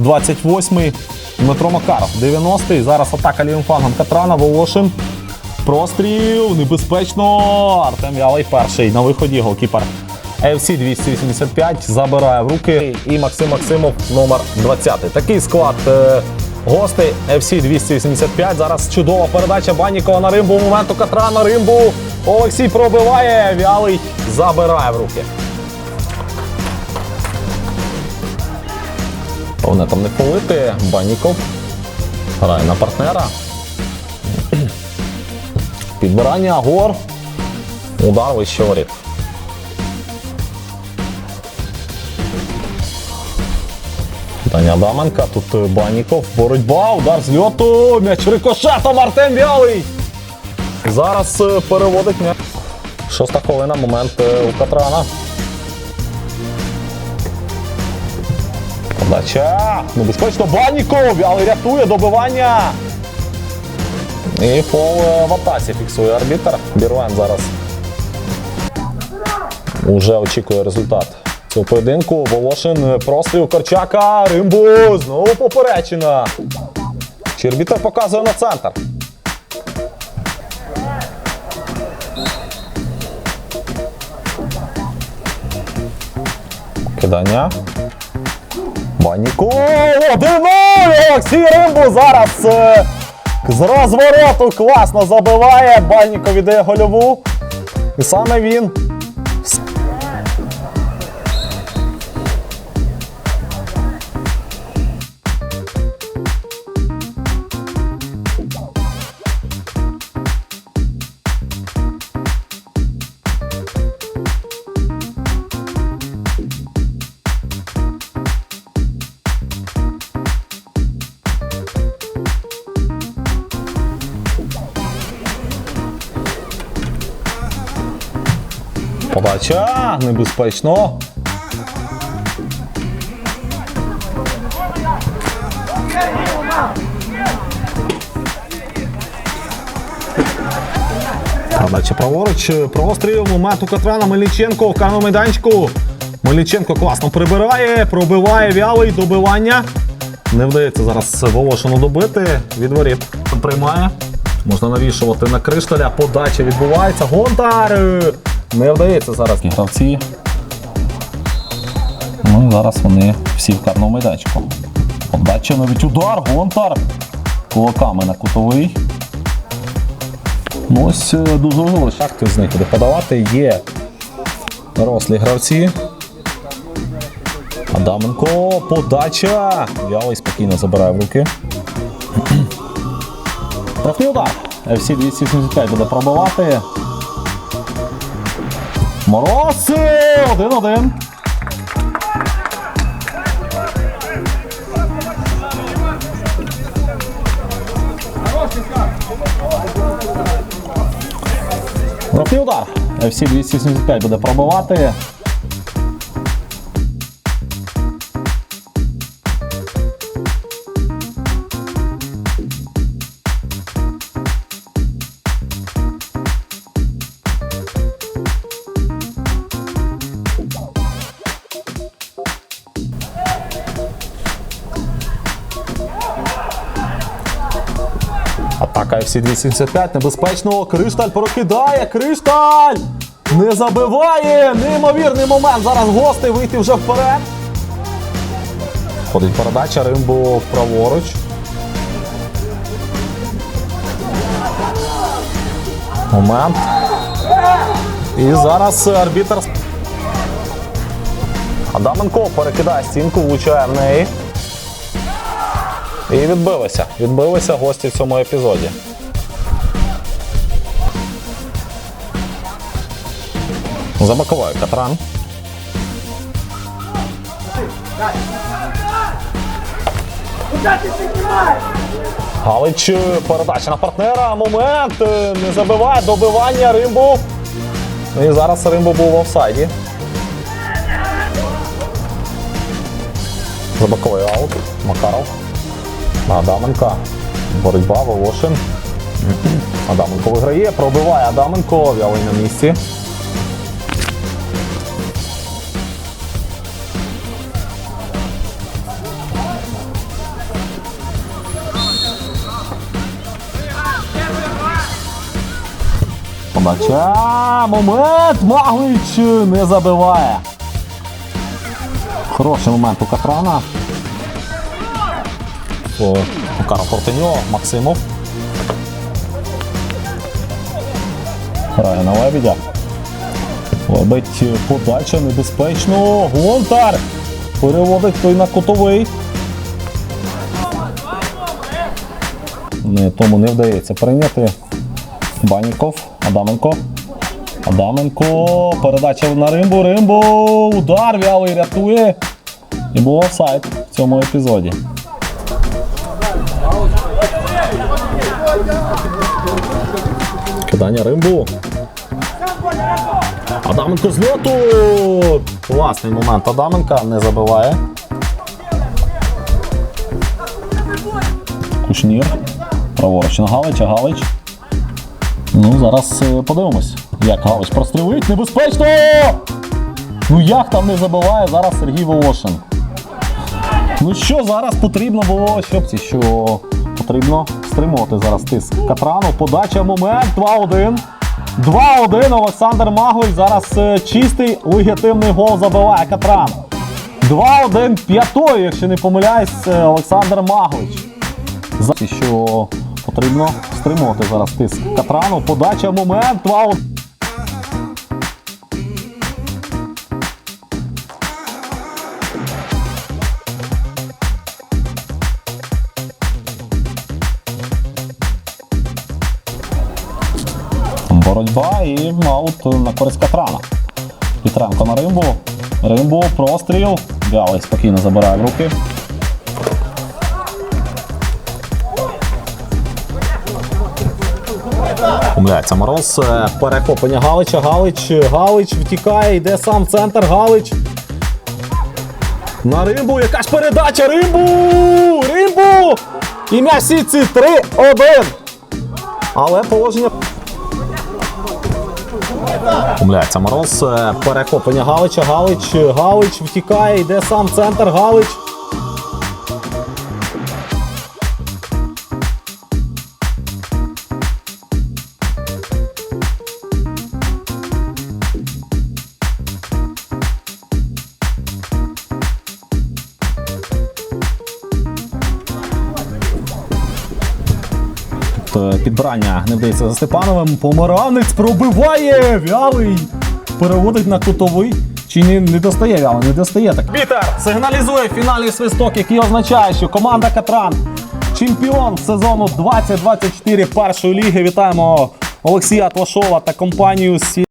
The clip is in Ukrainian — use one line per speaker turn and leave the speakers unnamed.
28-й Дмитро Макаров. 90-й. Зараз атака лівим флангом Катрана, Волошин. Простріл, небезпечно. Артем Ялий перший на виході голкіпер. FC 285 забирає в руки. І Максим Максимов номер 20. Такий склад е, гостей FC 285. Зараз чудова передача Баннікова на римбу. Моменту Катра на римбу. Олексій пробиває. Вялий забирає в руки. Головне там не полити. Банніков грає на партнера. Підбирання гор. Удар вище воріт. Таня Адаменка, тут е, Банніков, боротьба, удар з льоту, м'яч рикошетом, Артем Вялий. Зараз е, переводить м'яч. Шоста хвилина, момент е, у Катрана. Подача. Небезпечно. Банніков, Вялий рятує добивання. І фол е, в атаці фіксує арбітр. Біруен зараз уже очікує результат цього поєдинку. Волошин е, простріл Корчака. Римбу. Знову поперечина. Чи арбітр показує на центр. Кидання. Банніку. 1-0! Олексій Римбу зараз е, з розвороту класно забиває. Банніков віддає гольову. І саме він Подача небезпечно. Подача праворуч. Простріл. Момент у Катрана Мельниченко в майданчику. Мельниченко класно прибирає, пробиває вялий добивання. Не вдається зараз Волошину добити. Від воріт приймає. Можна навішувати на кришталя. Подача відбувається. Гонтар! Е, Не вдається зараз. Гравці. Ну і зараз вони всі в карному майданчику. Подача навіть удар, Гонтар. Кулаками на кутовий. Ну ось е, дуже як хтось з них буде подавати. Є рослі гравці. Адаменко, подача. Вялий спокійно забирає в руки. Штрафний удар. FC 275 буде пробивати. Мороз! 1-1. Штрафний удар. FC 275 буде пробивати. FC 275 небезпечно. Кришталь прокидає. Кришталь! Не забиває! Неймовірний момент. Зараз гости вийти вже вперед. Ходить передача Римбо праворуч. Момент. І зараз арбітр. Адаменко перекидає стінку, влучає в неї. І відбилися. Відбилися гості в цьому епізоді. За Катран. Галич е, передача на партнера. Момент. е, Не забиває. Добивання Римбу. І зараз Римбу був в офсайді. За боковий аут. Макаров. Адаменка. Боротьба, Волошин. Адаменко виграє, пробиває Адаменко, вялий на місці. Подача. Момент. Маглич не забиває. Хороший момент у Катрана. О, Карл Портеньо, Максимов. Грає на лебедя. Лебедь подача небезпечно. Гонтар. Переводить той на кутовий. Не, тому не вдається прийняти. Баніков, Адаменко. Адаменко. Передача на Римбу. Римбу. Удар вялий рятує. І був офсайд в цьому епізоді. Кидання Римбу. Адаменко з льоту. Класний момент. Адаменка не забиває. Кушнір. Праворуч на Галич, а Галич. Ну, зараз е, подивимось, як Галич прострілить. Небезпечно! Ну як там не забиває зараз Сергій Волошин. Ну що зараз потрібно було, щоб що потрібно стримувати зараз тиск. Катрану, подача, момент, 2-1. 2-1. Олександр Маглич зараз е, чистий легітимний гол забиває Катран. 2-1 п'ятою, якщо не помиляюсь, е, Олександр Маглич. За що потрібно стримувати зараз тиск. Катрану, подача, момент, 2-1. Боротьба і аут на користь Катрана. Петренко на Римбу. Римбу, простріл. Галий спокійно забирає в руки. Помиляється Мороз. Е, Перехоплення Галича. Галич. Галич втікає, йде сам в центр. Галич. На Римбу. Яка ж передача? Римбу! Римбу! І м'яч в сітці 3-1. Але положення. Помиляється Мороз. Е, Перехоплення Галича. Галич. Галич втікає, йде сам в центр. Галич. Е, Підбрання не вдається за Степановим. Помаранець пробиває. Вялий. Переводить на кутовий. Чи не, не достає вяло, Не достає так. Вітер сигналізує фінальний свисток, який означає, що команда Катран чемпіон сезону 2024 першої ліги. Вітаємо Олексія Тлашова та компанію Сі.